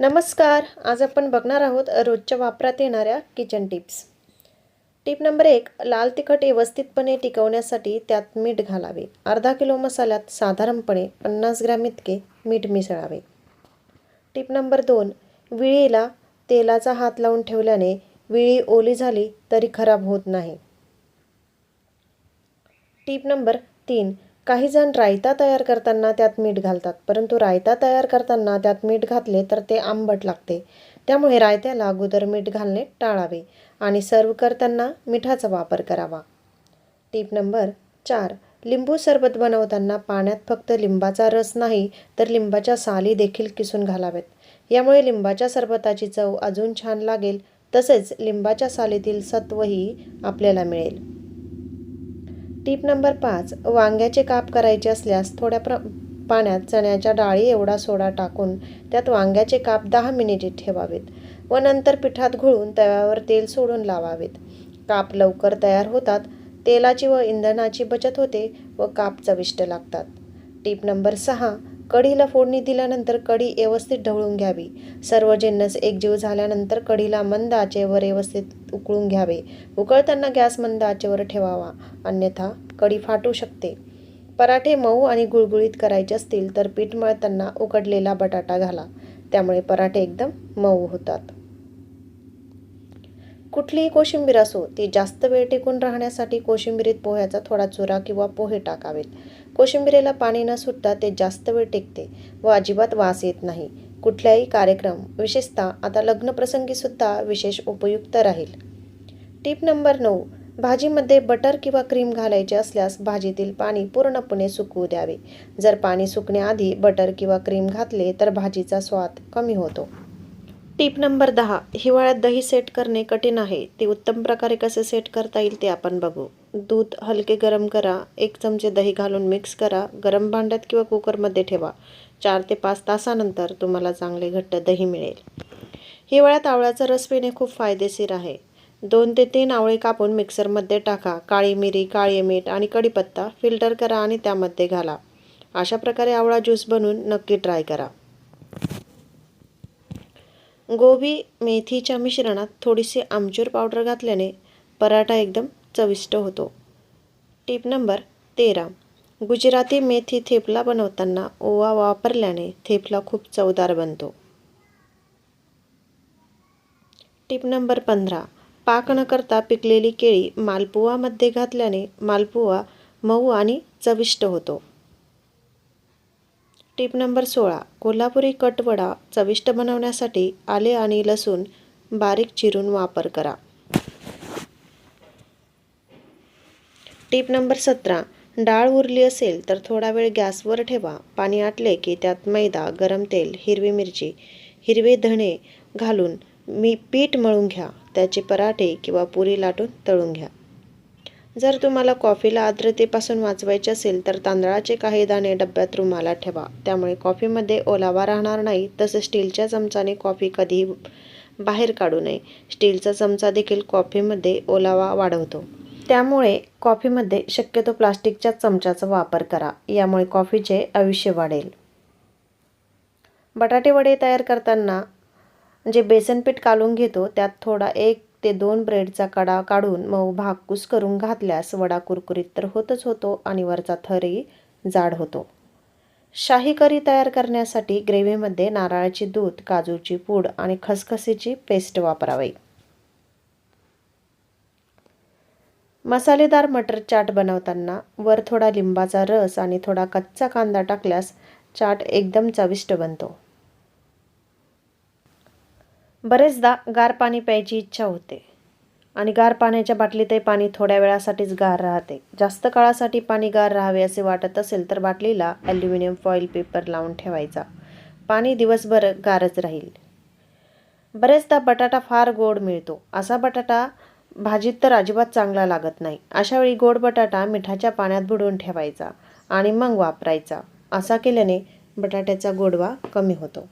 नमस्कार. आज आपण बघणार आहोत रोजच्या वापरात येणाऱ्या किचन टिप्स टिप नंबर एक लाल तिखट व्यवस्थितपणे टिकवण्यासाठी त्यात मीठ घालावे. अर्धा किलो मसाल्यात साधारणपणे पन्नास ग्रॅम इतके मीठ मिसळावे. टिप नंबर दोन विळीला तेलाचा हात लावून ठेवल्याने विळी ओली झाली तरी खराब होत नाही. टीप नंबर तीन काही जण रायता तयार करताना त्यात मीठ घालतात परंतु रायता तयार करताना त्यात मीठ घातले तर ते आंबट लागते. त्यामुळे रायत्याला अगोदर मीठ घालणे टाळावे आणि सर्व करताना मिठाचा वापर करावा. टीप नंबर चार. लिंबू सरबत बनवताना पाण्यात फक्त लिंबाचा रस नाही तर लिंबाच्या साली देखील किसून घालावेत. यामुळे लिंबाच्या सरबताची चव अजून छान लागेल तसेच लिंबाच्या सालीतील सत्वही आपल्याला मिळेल. टीप नंबर पाच वांग्याचे काप करायचे असल्यास थोड्या प्र पाण्यात चण्याच्या डाळी एवढा सोडा टाकून त्यात वांग्याचे काप दहा मिनिटे ठेवावेत व नंतर पिठात घोळून तव्यावर तेल सोडून लावावेत. काप लवकर तयार होतात तेलाची व इंधनाची बचत होते व काप चविष्ट लागतात. टीप नंबर सहा कढीला फोडणी दिल्यानंतर कढी व्यवस्थित ढवळून घ्यावी. सर्व जिन्नस एकजीव झाल्यानंतर कढीला मंद आचेवर व्यवस्थित उकळून घ्यावे. उकळताना गॅस मंद आचेवर ठेवावा. अन्यथा कढी फाटू शकते. पराठे मऊ आणि गुळगुळीत करायचे असतील तर पीठ मळताना उकडलेला बटाटा घाला. त्यामुळे पराठे एकदम मऊ होतात. कुठलीही कोशिंबीर असो ती जास्त वेळ टिकून राहण्यासाठी कोशिंबिरीत पोह्याचा थोडा चुरा किंवा पोहे टाकावेत. कोशिंबिरीला पाणी न सुटता ते जास्त वेळ टिकते व अजिबात वास येत नाही. कुठल्याही कार्यक्रम विशेषतः आता लग्नप्रसंगीसुद्धा विशेष उपयुक्त राहील. टीप नंबर नऊ. भाजीमध्ये बटर किंवा क्रीम घालायचे असल्यास भाजीतील पाणी पूर्णपणे सुकवू द्यावे. जर पाणी सुकण्याआधी बटर किंवा क्रीम घातले तर भाजीचा स्वाद कमी होतो. टीप नंबर दहा हिवाळ्यात दही सेट करणे कठीण आहे. ते उत्तम प्रकारे कसे सेट करता येईल ते आपण बघू. दूध हलके गरम करा. एक चमचे दही घालून मिक्स करा. गरम भांड्यात किंवा कुकरमध्ये ठेवा. चार ते पाच तासानंतर तुम्हाला चांगले घट्ट दही मिळेल. हिवाळ्यात आवळ्याचा रस पिणे खूप फायदेशीर आहे. दोन ते तीन आवळे कापून मिक्सरमध्ये टाका. काळी मिरी काळे मीठ आणि कढीपत्ता फिल्टर करा आणि त्यामध्ये घाला. अशा प्रकारे आवळा ज्यूस बनवून नक्की ट्राय करा. गोबी मेथीच्या मिश्रणात थोडीशी आमचूर पावडर घातल्याने पराठा एकदम चविष्ट होतो. टीप नंबर तेरा. गुजराती मेथी थेपला बनवताना ओवा वापरल्याने थेपला खूप चवदार बनतो. टीप नंबर पंधरा. पाक न करता पिकलेली केळी मालपुवामध्ये घातल्याने मालपुवा मऊ आणि चविष्ट होतो. टीप नंबर सोळा. कोल्हापुरी कटवडा चविष्ट बनवण्यासाठी आले आणि लसूण बारीक चिरून वापर करा. टीप नंबर सतरा. डाळ उरली असेल तर थोडा वेळ गॅसवर ठेवा. पाणी आटले की त्यात मैदा गरम तेल हिरवी मिरची हिरवे धणे घालून मी पीठ मळून घ्या. त्याचे पराठे किंवा पुरी लाटून तळून घ्या. जर तुम्हाला कॉफीला आर्द्रतेपासून वाचवायचे असेल तर तांदळाचे काही दाणे डब्यात रुमाला ठेवा. त्यामुळे कॉफीमध्ये ओलावा राहणार नाही तसे स्टीलच्या चमचाने कॉफी कधीही बाहेर काढू नये. स्टीलचा चमचा देखील कॉफीमध्ये ओलावा वाढवतो. त्यामुळे कॉफीमध्ये शक्यतो प्लास्टिकच्या चमच्याचा वापर करा यामुळे कॉफीचे आयुष्य वाढेल. बटाटे वडे तयार करताना जे बेसनपीठ काढून घेतो त्यात थोडा एक ते दोन ब्रेडचा कडा काढून मऊ भागकूस करून घातल्यास वडा कुरकुरीत तर होतच होतो आणि वरचा थरही जाड होतो. शाही करी तयार करण्यासाठी ग्रेव्हीमध्ये नारळाची दूध काजूची पूड आणि खसखसीची पेस्ट वापरावी. मसालेदार मटर चाट बनवताना वर थोडा लिंबाचा रस आणि थोडा कच्चा कांदा टाकल्यास चाट एकदम चविष्ट बनतो. बरेचदा गार पाणी प्यायची इच्छा होते. आणि गार पाण्याच्या बाटलीतही पाणी थोड्या वेळासाठीच गार राहते. जास्त काळासाठी पाणी गार राहावे असे वाटत असेल तर बाटलीला ॲल्युमिनियम फॉईल पेपर लावून ठेवायचा. पाणी दिवसभर गारच राहील. बरेचदा बटाटा फार गोड मिळतो. असा बटाटा भाजीत तर अजिबात चांगला लागत नाही. अशावेळी गोड बटाटा मिठाच्या पाण्यात बुडवून ठेवायचा आणि मग वापरायचा. असा केल्याने बटाट्याचा गोडवा कमी होतो.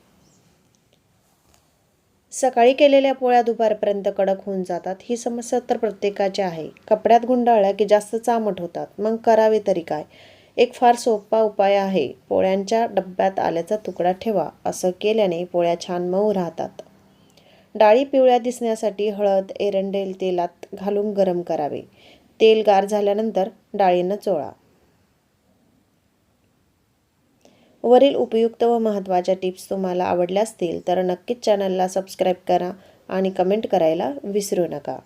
सकाळी केलेल्या पोळ्या दुपारपर्यंत कडक होऊन जातात. ही समस्या तर प्रत्येकाची आहे. कपड्यात गुंडाळल्या की जास्त चामट होतात. मग करावे तरी काय? एक फार सोपा उपाय आहे. पोळ्यांच्या डब्यात आल्याचा तुकडा ठेवा. असं केल्याने पोळ्या छान मऊ राहतात. डाळी पिवळ्या दिसण्यासाठी हळद एरंडेल तेलात घालून गरम करावे. तेल गार झाल्यानंतर डाळींना चोळा. वरील उपयुक्त व महत्त्वाच्या टिप्स तुम्हाला आवडल्या असतील तर नक्कीच चॅनलला सबस्क्राईब करा आणि कमेंट करायला विसरू नका.